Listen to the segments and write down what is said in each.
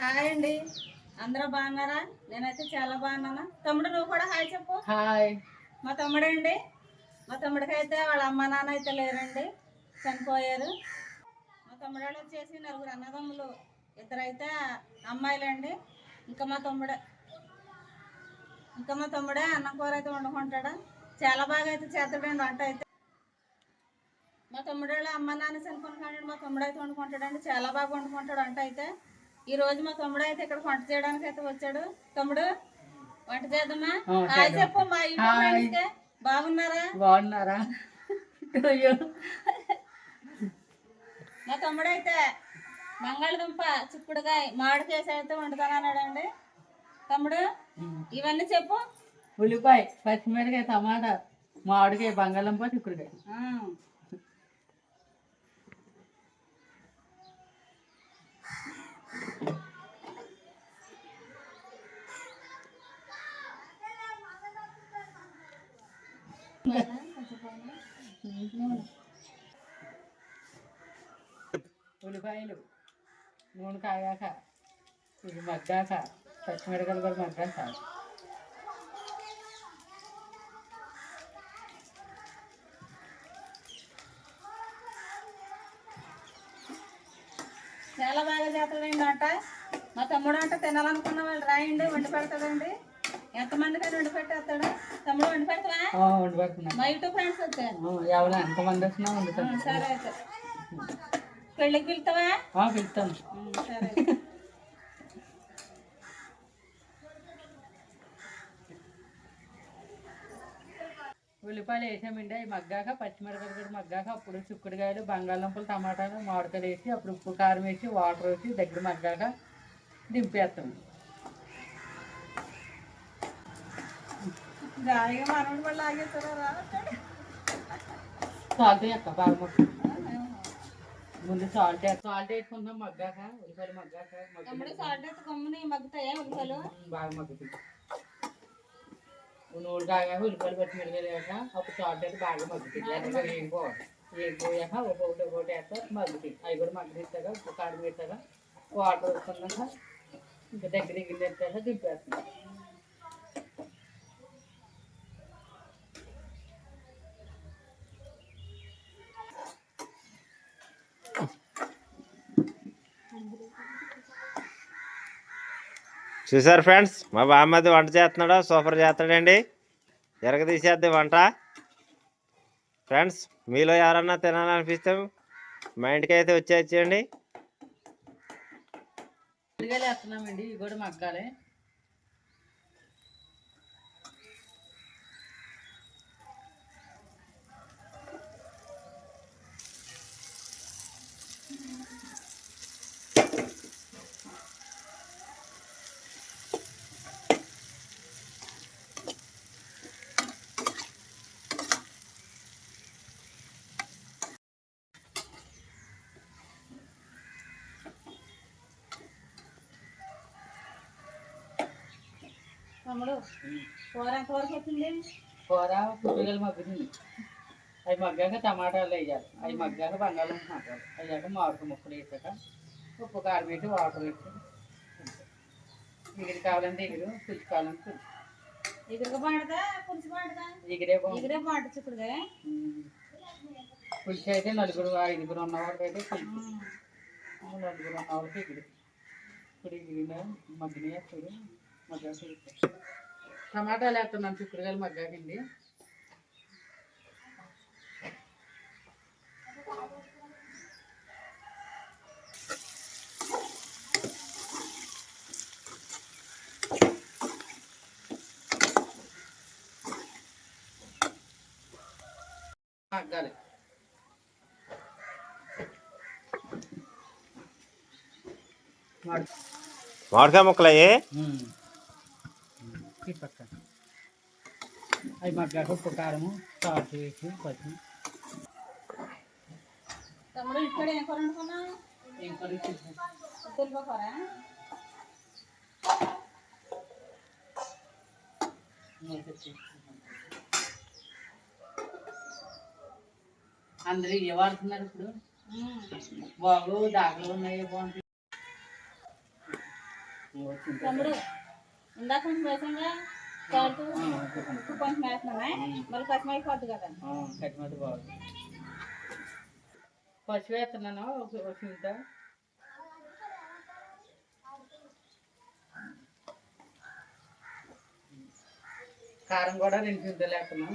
Hi అండి. అందరూ బాగున్నారా? నేనైతే చాలా బాగున్నాను. తమ్ముడు నువ్వు కూడా హాయ్ చెప్పు. హాయ్. మా తమ్ముడు అండి. మా తమ్ముడికి అయితే వాళ్ళ అమ్మ నాన్న అయితే లేరండి. చనిపోయారు. మా తమ్ముడు వాళ్ళు వచ్చేసి నలుగురు అన్నదమ్ములు. ఇద్దరైతే అమ్మాయిలండి. ఇంకా మా తమ్ముడే ఇంకా మా తమ్ముడే అన్నం కూర అయితే వండుకుంటాడు. చాలా బాగా అయితే చేస్తాడండి వంట అయితే. మా తమ్ముడు వాళ్ళ అమ్మ నాన్న చనిపోయిన మా తమ్ముడు అయితే వండుకుంటాడండి. చాలా బాగా వండుకుంటాడు వంట అయితే. ఈ రోజు మా తమ్ముడు అయితే ఇక్కడ వంట చేయడానికి అయితే వచ్చాడు. తమ్ముడు వంట చేద్దామా? హాయ్. చెప్పు మా ఇంట్లో. బాగున్నారా? బాగున్నారా? అయ్యో. మా తమ్ముడు అయితే బంగాళదుంప చిక్కుడుకాయ మామిడికేసి అయితే వండుతానన్నాడండి తమ్ముడు ఇవన్నీ చెప్పు. ఉల్లిపాయ పచ్చిమిరకాయ టమాటా మామిడికాయ బంగాళంప చిక్కుడుకాయ. ఉల్లిపాయలు నూనె కాగాక ఇది మగ్గాక పచ్చిమిరకలు కూడా మగ్గాక. చాలా బాగా చేస్తాడండి మా తమ్ముడు అంటే తినాలనుకున్న వాళ్ళు రాయండి వండి పెడతాడండి. ఎంతమందికైనా వండి పెట్టేస్తాడు? తమ్ముడు వండి పెడతావా? వండి పెడుతున్నా. మా యూట్యూబ్ ఫ్రెండ్స్ వచ్చారు. ఎవరు ఎంతమంది వచ్చినా వండుతాను సరే అయితే. పెళ్ళికి పిలుతావా? సరే అయితే. ఉల్లిపాయలు వేసామండి. అవి మగ్గాక పచ్చిమిరకాయలు కూడా మగ్గాక అప్పుడు చిక్కుడుకాయలు బంగాళదుంపలు టమాటాలు మామిడికాయలు వేసి అప్పుడు ఉప్పు కారం వేసి వాటర్ వేసి దగ్గర మగ్గాక దింపేస్తాం. జాయిగా మనోడు కూడా లాగేస్తారా రా సాల్ట్ ఎక్క బాగా మగ్గు ముందు సాల్ట్ సాల్ట్ వేసుకుందాం మగ్గాక ఉల్లిపాయలు మగ్గాక తమ్ముడు మగ్గు సాల్ట్ అయితే కమ్ముని మగ్గుతాయా ఉల్లిపాయలు బాగా మగ్గుతుంది నూనె కాగాక ఉల్లిపాయలు పచ్చిమిరకాయలు వేసాక అప్పుడు సాల్ట్ అయితే బాగా మగ్గుతుంది లేకపోతే వేగిపోవాలి వేగిపోయాక ఒక్కొక్కటి ఒక్కొక్కటి వేస్తే మగ్గుతుంది అవి కూడా మగ్గనిస్తాక ఉప్పు కారం వేసాక వాటర్ వేసుకున్నాక ఇంకా దగ్గర దగ్గర తెచ్చాక దింపేస్తాం చూసారు ఫ్రెండ్స్ మా బామ్మది వంట చేస్తున్నాడు సూపర్ చేస్తాడండి తీసేద్ది వంట. ఫ్రెండ్స్ మీలో ఎవరన్నా తినాలనిపిస్తే మా ఇంటికి అయితే వచ్చేయండి ఇవి కూడా మగ్గాలి. తమ్ముడు కూర ఎంతవరకు వచ్చింది? కూర పుట్టుగలు మగ్గుతుంది అవి మగ్గాక టమాటాలు వేయాలి. అవి మగ్గాక బంగాళదుంప మగ్గాలి అయ్యాక మామిడి ముక్కలు వేసాక ఉప్పు కారం వేసి వాటర్ వేసి ఎగిరి కావాలంటే ఎగురు పులుసు కావాలంటే పులుసు. ఎగురుగా బాగుంటుందా పులుసు బాగుంటుందా ఎగిరే ఎగురే చిక్కుడుగా ఉమ్. పులుసు అయితే నలుగురు ఐదుగురు ఉన్న వాళ్ళకి అయితే పులుసు నలుగురు ఉన్న వాళ్ళకి ఎగిరి. ఇప్పుడు ఎగిరిన మగ్గిన చూడు టమాటాలు వేస్తున్నాను చిక్కుడుకాయలు మగ్గాకండి మగ్గాలి. మాడు మామిడికాయ ముక్కలు అయ్యి ఈ పక్క. అవి మగ్గాక ఉప్పు కారము సాల్ట్ వేసి పచ్చి తమ్ముడు ఇక్కడ ఏం కూర వండుకున్నా ఏం కర్రీ తెలుగు కూర. అందరూ ఏ వాడుతున్నారు ఇప్పుడు. బాబు దాఖలు ఉన్నాయి తమ్ముడు ఇందాక కొంచెం వేసంగా కాలుతూ ఇప్పుడు కొంచెం వేస్తున్నానే మళ్ళీ పశ్చిమ అయిపోద్ది కదా. కట్టిమతి బాగుంది. పచ్చి వేస్తున్నాను ఒక ఒక చింత. కారం కూడా రెండు చింతలు వేస్తున్నాం.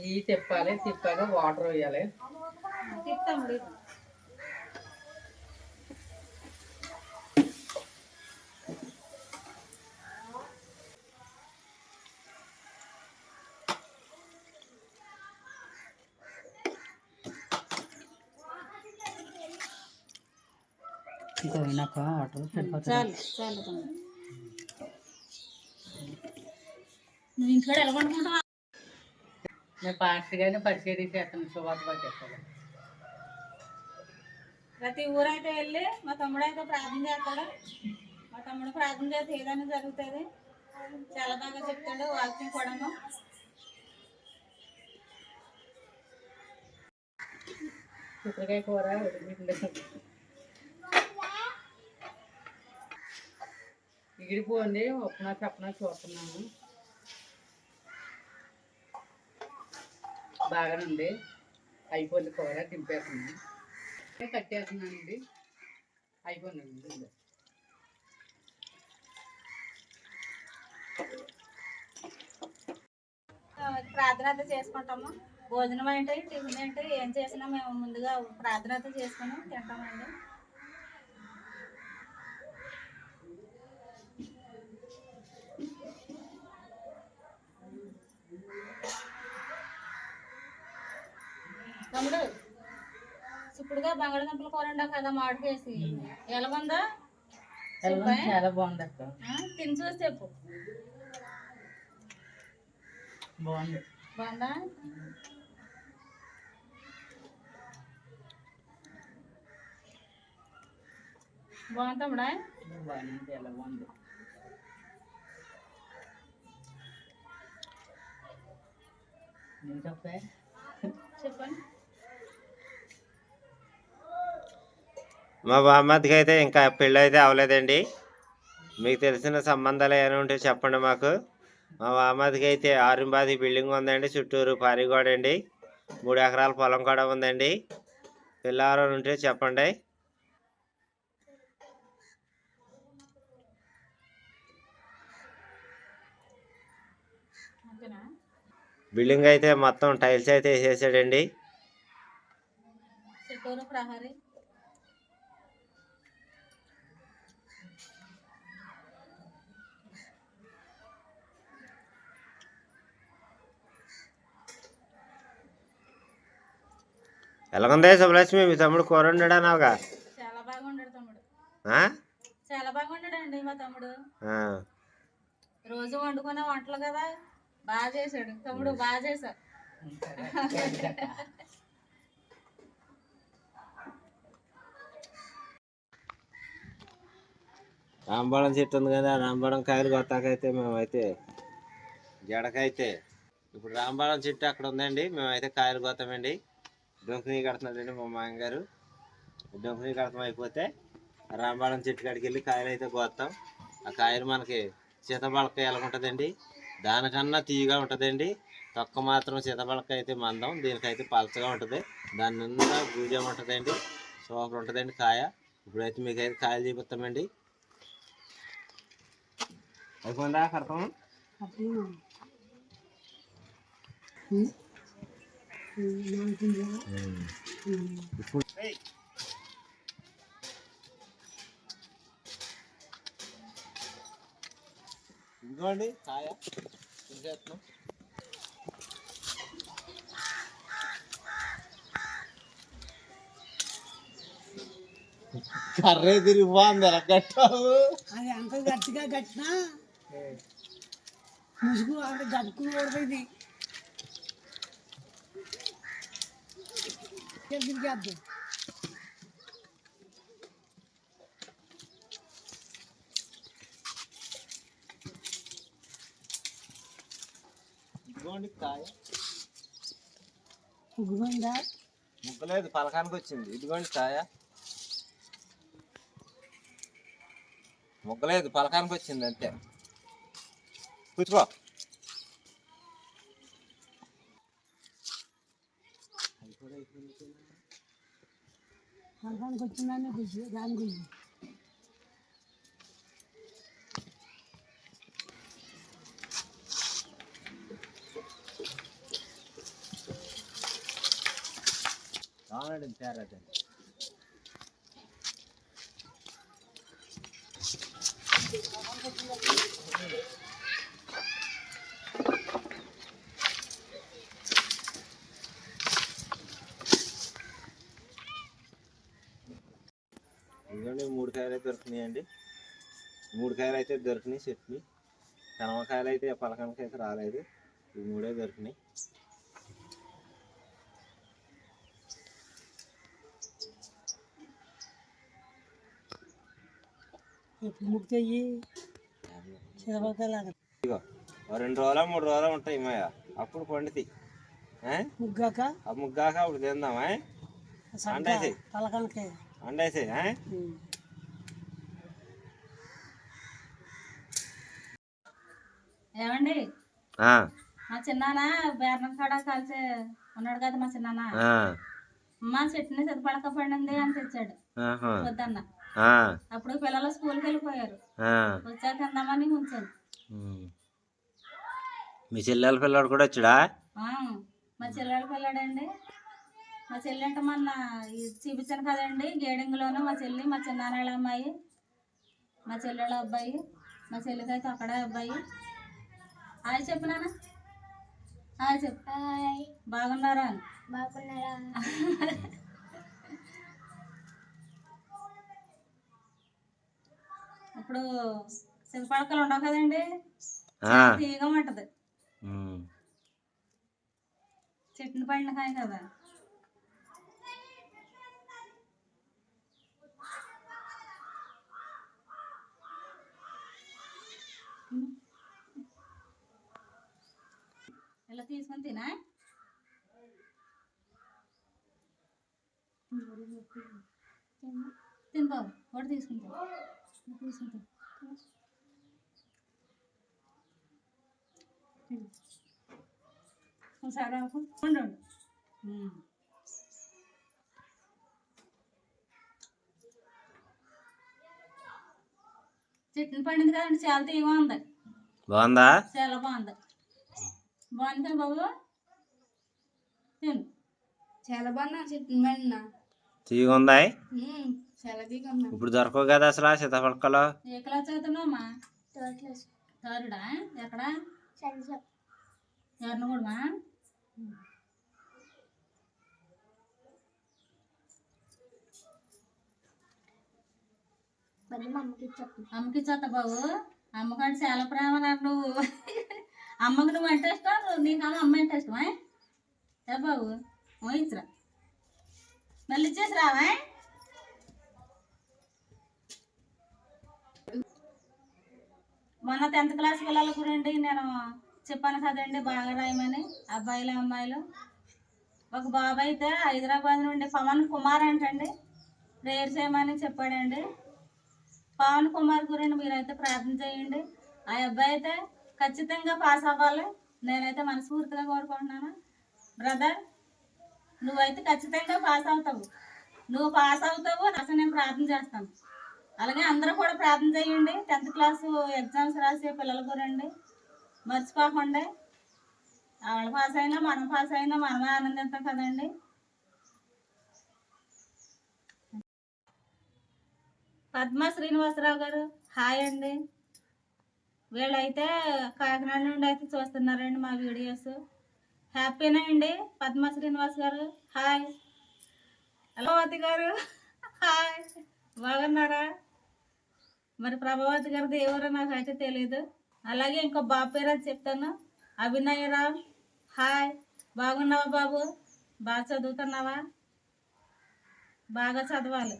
ఇవి తిప్పాలి తిప్పాక వాటర్ వేయాలి. తిప్పు ఇంకా అయినాక వాటర్ సరిపోతుంది? చాలు చాలు తమ్ముడు. నువ్వు ఇంట్లో ఎలా వండుకుంటావా నేను పాస్ట్గానే పరిచయం చేస్తాను శుభార్త చేస్తాను ప్రతి ఊరైతే వెళ్ళి మా తమ్ముడు అయితే ప్రార్థన చేస్తాడు. మా తమ్ముడు ప్రార్థన చేస్తే ఏదైనా జరుగుతుంది. చాలా బాగా చెప్తాడు వాక్యం కూడాను. చిత్రకాయ కూర ఉడికింది ఎగిరిపోండి ఒప్పునా చెప్పనా చూస్తున్నాను. బాగానండి. అయిపోయింది కూర దింపేస్తున్నాను. కట్టేస్తున్నానండి? అయిపోయిందండి ప్రార్థనత ప్రార్థన చేసుకుంటాము. భోజనం ఏంటి? టిఫిన్ ఏంటి? ఏం చేసినా మేము ముందుగా ప్రార్థన చేసుకుని తింటామండి. తమ్ముడు. ఇప్పుడుగా బంగాళదుంపల కూర ఉండా కదా మామిడికేసి ఎలాగుందా ఎలా చాలా బాగుంది అక్క. తిని చూసి చెప్పు. బాగుంది. బాగుందా? బాగుంటాముడా బాగుంది నేను చెప్పే? చెప్పండి. మా బామ్మద్దికి అయితే ఇంకా పెళ్ళి అయితే అవ్వలేదండి మీకు తెలిసిన సంబంధాలు ఏమైనా ఉంటే చెప్పండి మాకు. మా బామ్మద్దికి అయితే ఆరింబాది బిల్డింగ్ ఉందండి చుట్టూరు పారిగోడ అండి. మూడు ఎకరాల పొలం కూడా ఉందండి. పిల్లవారు ఉంటే చెప్పండి. బిల్డింగ్ అయితే మొత్తం టైల్స్ అయితే వేసేసాడండి. ప్రహరీ. ఎలాగుంది శుభలక్ష్మి మీ తమ్ముడు కూర వండాడన్నావుగా? చాలా బాగా ఉండడు తమ్ముడు. ఆ? చాలా బాగా ఉండడండి మా తమ్ముడు. రోజు వండుకునే వంటలు కదా బాగా చేశాడు. తమ్ముడు బాగా చేశాడు. రాంబాళం చెట్టు ఉంది కదా రాంబాళం కాయలు కొత్తాకైతే మేమైతే జడకైతే. ఇప్పుడు రాంబాళం చెట్టు అక్కడ ఉందండి మేమైతే కాయలు కొత్తామండి. డొంకుని కడుతున్నాడండి మా మామగారు. డొంకుని కడతం అయిపోతే రాంబాళం చెట్టు కాడికి వెళ్ళి కాయలు అయితే కోస్తాం. ఆ కాయలు మనకి సీతపలక ఎలా ఉంటుందండి? దానికన్నా తీయగా ఉంటుందండి. తొక్క మాత్రం సీతపలక అయితే మందం దీనికైతే పలచగా ఉంటుంది. దాని నిండా గూజం ఉంటుందండి. సూపర్ ఉంటుందండి కాయ. ఇప్పుడైతే మీకైతే కాయలు చూపిస్తామండి. అయిపోయిందా కడతాం? ఇప్పుడు ఇదిగోండి కాయ తీసేస్తున్నాం కర్రే తిరిగి బాగుంది కట్టావు. అది అంత గట్టిగా కట్టినా? ముసుగు అంటే గట్టుకుని పడుతుంది కాయ. ముగ్గుమందా ముగ్గ ముగ్గలేదు పలకానికి వచ్చింది. ఇదిగోండి ఛాయ ముగ్గలేదు పలకానికి వచ్చింది అంతే. కూర్చో. গান করছি না বুঝি গান করছি காலடு தேர்றது దొరికినాయండి మూడు కాయలు అయితే దొరికినాయి చట్నీ. కనమకాయలు అయితే పలకనకి అయితే రాలేదు. ఈ మూడే దొరికినాయి. ఓ రెండు రోజులు మూడు రోజులు ఉంటాయి మాయ. అప్పుడు పండుతాయి? ముగ్గాక? ముగ్గాక అప్పుడు తిందామా అండేసి. అండేసి ఏమండి? మా చిన్నాన్న బేరణం కాడ కలిసి ఉన్నాడు కదా మా చిన్నాన్న ఆ, మా చెట్టుని చదువుపడక పడింది అని తెచ్చాడు. వద్దన్న అప్పుడు పిల్లలు స్కూల్కి వెళ్ళిపోయారు. వచ్చాక తిందామని ఉంచాను. మీ చెల్లెల పిల్లాడు కూడా వచ్చాడా? మా చెల్లెడు పిల్లాడండి. మా చెల్లి అంటే మొన్న చూపించాను కదండి గేడింగ్లోను మా చెల్లి మా చిన్నాన్నళ్ళ అమ్మాయి మా చెల్లెళ్ళ అబ్బాయి మా చెల్లికి అయితే అక్కడే అబ్బాయి. హాయ్ చెప్పు నాన్న. హాయ్ చెప్పు. బాగున్నారా? అని ఇప్పుడు చింతపడకలు ఉండవు కదండి? ఆ. తీగ ఉంటది. చెట్టుని పండిన కాయ కదా. ఇలా తీసుకొని తినా తిను బాబు వాడు తీసుకుంటా తీసుకుంటా ఒకసారి. చెట్టుని పండింది కదండి చాలా తీగా ఉంది బాగుందా చాలా బాగుంది బాగుంది బాబు. తిను. చాలా బాగున్నా చెట్టుని పండినా తీగ ఉందా చాలా తీగా ఉన్నా ఇప్పుడు దొరకవు కదా అసలు సీతాఫలకలు? ఏ క్లాస్ చదువుతున్నావమ్మా థర్డా ఎక్కడ? ఎర్నగూడమా అమ్మకి ఇచ్చేస్తా బాబు. అమ్మకాడు చాలా ప్రేమ నాకు నువ్వు. అమ్మకి నువ్వు అంటే ఇష్టం నీకు అమ్మ అమ్మ అంటే ఇష్టమా ఏ? బాబు? ఊహించరా మళ్ళీ ఇచ్చేసి రావా మొన్న టెన్త్ క్లాస్ పిల్లల గురించి నేను చెప్పాను కదండి బాగా రాయమని. అబ్బాయిలు అమ్మాయిలు. ఒక బాబాయ్ అయితే హైదరాబాద్ నుండి పవన్ కుమార్ అంటండి ప్రేయర్ చేయమని చెప్పాడండి. పవన్ కుమార్ గురించి మీరైతే ప్రార్థన చేయండి. ఆ అబ్బాయి అయితే ఖచ్చితంగా పాస్ అవ్వాలి. నేనైతే మనస్ఫూర్తిగా కోరుకుంటున్నాను. బ్రదర్ నువ్వైతే ఖచ్చితంగా పాస్ అవుతావు. నువ్వు పాస్ అవుతావు అసలు నేను ప్రార్థన చేస్తాను. అలాగే అందరూ కూడా ప్రార్థన చేయండి. టెన్త్ క్లాసు ఎగ్జామ్స్ రాసే పిల్లల రండి మర్చిపోకుండా. వాళ్ళు పాస్ అయినా మనం పాస్ అయినా మనమే ఆనందిస్తాం కదండి. పద్మ శ్రీనివాసరావు గారు హాయ్ అండి. వీళ్ళైతే కాకినాడ నుండి అయితే చూస్తున్నారండి మా వీడియోస్. హ్యాపీనా అండి. పద్మ శ్రీనివాస్ గారు హాయ్. ప్రభావతి గారు హాయ్. బాగున్నారా? మరి ప్రభావతి గారిది ఎవరో నాకు అయితే తెలియదు అలాగే ఇంకో బాబు పేరు అది చెప్తాను. అభినయ్ రామ్ హాయ్. బాగున్నావా బాబు? బాగా చదువుతున్నావా? బాగా చదవాలి.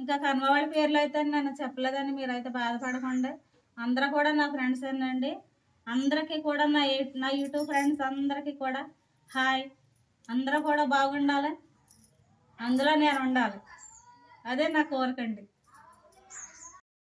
ఇంకా కనుమవాళ్ళ పేర్లు అయితే నేను చెప్పలేదని మీరైతే బాధపడకండి. అందరూ కూడా నా ఫ్రెండ్స్ అండి అందరికీ కూడా నా నా యూట్యూబ్ ఫ్రెండ్స్ అందరికీ కూడా హాయ్. అందరూ కూడా బాగుండాలి. అందులో నేను ఉండాలి. అదే నా కోరికండి